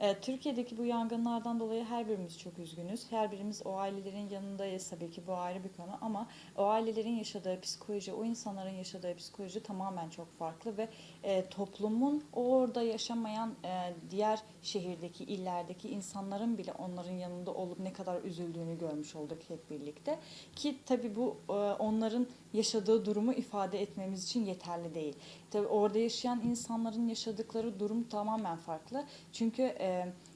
E, Türkiye'deki bu yangınlardan dolayı her birimiz çok üzgünüz. Her birimiz o ailelerin yanındayız tabii ki bu ayrı bir konu ama o ailelerin yaşadığı psikoloji, o insanların yaşadığı psikoloji tamamen çok farklı ve e, toplumun orada yaşamayan e, diğer şehirdeki, illerdeki insanların bile onların yanında olup ne kadar üzüldüğünü görmüş olduk hep birlikte. Ki tabii bu onların yaşadığı durumu ifade etmemiz için yeterli değil. Tabii orada yaşayan insanların yaşadıkları durum tamamen farklı. Çünkü e,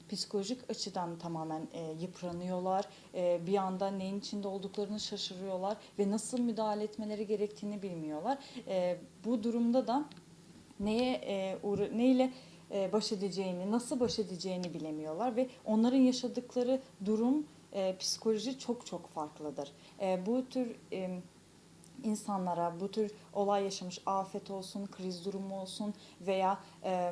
psikolojik açıdan tamamen e, yıpranıyorlar. E, bir anda neyin içinde olduklarını şaşırıyorlar ve nasıl müdahale etmeleri gerektiğini bilmiyorlar. E, bu durumda da neye e, uğra- neyle e, baş edeceğini, nasıl baş edeceğini bilemiyorlar ve onların yaşadıkları durum e, psikoloji çok çok farklıdır. E, bu tür e, insanlara bu tür olay yaşamış afet olsun, kriz durumu olsun veya e,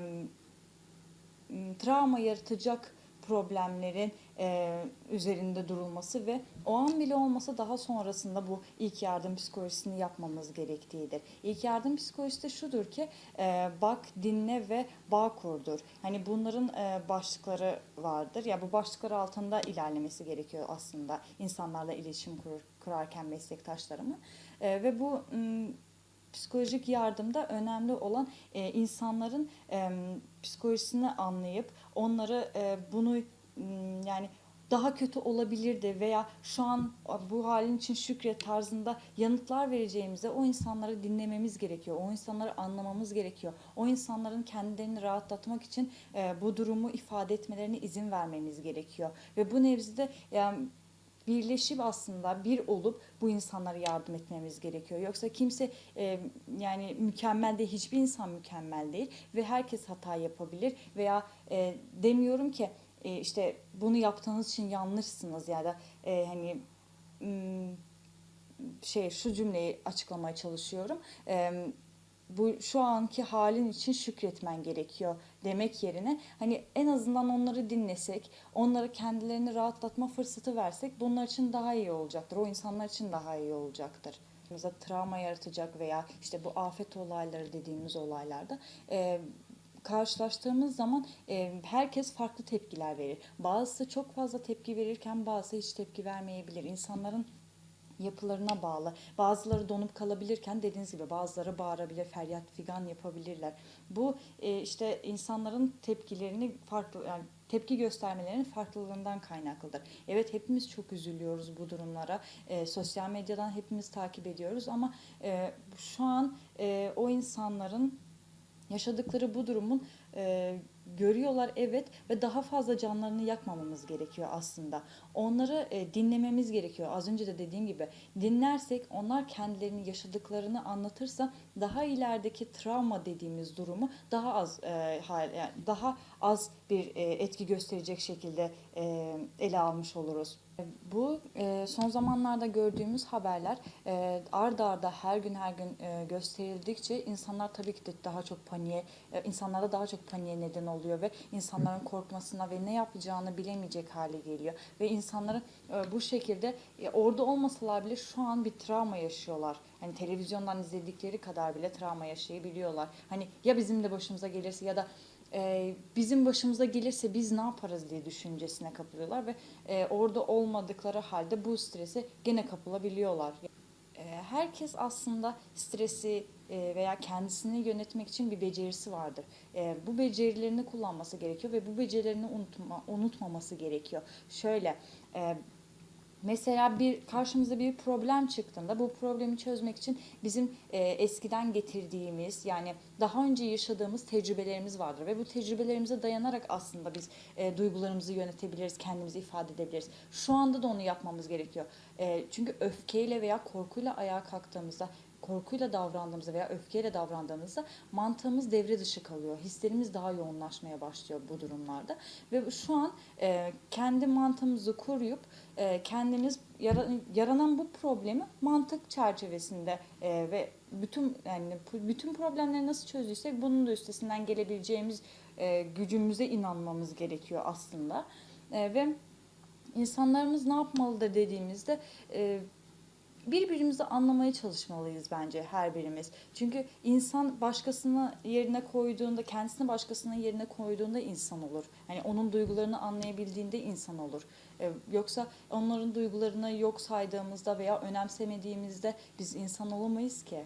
travma yaratacak problemlerin e, üzerinde durulması ve o an bile olmasa daha sonrasında bu ilk yardım psikolojisini yapmamız gerektiğidir. İlk yardım psikolojisi de şudur ki e, bak, dinle ve bağ kurdur. Hani bunların e, başlıkları vardır. Ya bu başlıklar altında ilerlemesi gerekiyor aslında insanlarla iletişim kurur, kurarken meslektaşlarımın. E, ve bu m, psikolojik yardımda önemli olan e, insanların e, psikolojisini anlayıp onları e, bunu yani daha kötü olabilirdi veya şu an bu halin için şükret tarzında yanıtlar vereceğimize o insanları dinlememiz gerekiyor. O insanları anlamamız gerekiyor. O insanların kendilerini rahatlatmak için e, bu durumu ifade etmelerine izin vermemiz gerekiyor. Ve bu nevzide yani birleşip aslında bir olup bu insanlara yardım etmemiz gerekiyor. Yoksa kimse e, yani mükemmel değil, hiçbir insan mükemmel değil ve herkes hata yapabilir veya e, demiyorum ki e, işte bunu yaptığınız için yanlışsınız ya da e, hani şey şu cümleyi açıklamaya çalışıyorum. E, bu şu anki halin için şükretmen gerekiyor demek yerine hani en azından onları dinlesek, onlara kendilerini rahatlatma fırsatı versek bunlar için daha iyi olacaktır. O insanlar için daha iyi olacaktır. Mesela travma yaratacak veya işte bu afet olayları dediğimiz olaylarda e, karşılaştığımız zaman e, herkes farklı tepkiler verir. Bazısı çok fazla tepki verirken bazısı hiç tepki vermeyebilir. İnsanların yapılarına bağlı. Bazıları donup kalabilirken dediğiniz gibi bazıları bağırabilir, feryat figan yapabilirler. Bu e, işte insanların tepkilerini farklı yani tepki göstermelerinin farklılığından kaynaklıdır. Evet hepimiz çok üzülüyoruz bu durumlara. E, sosyal medyadan hepimiz takip ediyoruz ama e, şu an e, o insanların yaşadıkları bu durumun e, görüyorlar evet ve daha fazla canlarını yakmamamız gerekiyor aslında. Onları e, dinlememiz gerekiyor. Az önce de dediğim gibi dinlersek onlar kendilerini yaşadıklarını anlatırsa daha ilerideki travma dediğimiz durumu daha az e, yani daha az bir e, etki gösterecek şekilde e, ele almış oluruz. Bu e, son zamanlarda gördüğümüz haberler e, ard arda her gün her gün e, gösterildikçe insanlar tabii ki de daha çok paniğe, e, insanlarda daha çok paniğe neden oluyor ve insanların korkmasına ve ne yapacağını bilemeyecek hale geliyor. Ve insanların e, bu şekilde e, orada olmasalar bile şu an bir travma yaşıyorlar. Hani televizyondan izledikleri kadar bile travma yaşayabiliyorlar. Hani ya bizim de başımıza gelirse ya da e, bizim başımıza gelirse biz ne yaparız diye düşüncesine kapılıyorlar ve orada olmadıkları halde bu strese gene kapılabiliyorlar. Herkes aslında stresi veya kendisini yönetmek için bir becerisi vardır. E, bu becerilerini kullanması gerekiyor ve bu becerilerini unutma, unutmaması gerekiyor. Şöyle e, Mesela bir karşımıza bir problem çıktığında bu problemi çözmek için bizim e, eskiden getirdiğimiz yani daha önce yaşadığımız tecrübelerimiz vardır ve bu tecrübelerimize dayanarak aslında biz e, duygularımızı yönetebiliriz, kendimizi ifade edebiliriz. Şu anda da onu yapmamız gerekiyor. E, çünkü öfkeyle veya korkuyla ayağa kalktığımızda korkuyla davrandığımızda veya öfkeyle davrandığımızda mantığımız devre dışı kalıyor. Hislerimiz daha yoğunlaşmaya başlıyor bu durumlarda. Ve şu an e, kendi mantığımızı koruyup e, kendimiz yara- yaranan bu problemi mantık çerçevesinde e, ve bütün yani bütün problemleri nasıl çözdüysek bunun da üstesinden gelebileceğimiz e, gücümüze inanmamız gerekiyor aslında. E, ve insanlarımız ne yapmalıdır dediğimizde e, birbirimizi anlamaya çalışmalıyız bence her birimiz. Çünkü insan başkasını yerine koyduğunda, kendisini başkasının yerine koyduğunda insan olur. Yani onun duygularını anlayabildiğinde insan olur. Ee, Yoksa onların duygularını yok saydığımızda veya önemsemediğimizde biz insan olamayız ki.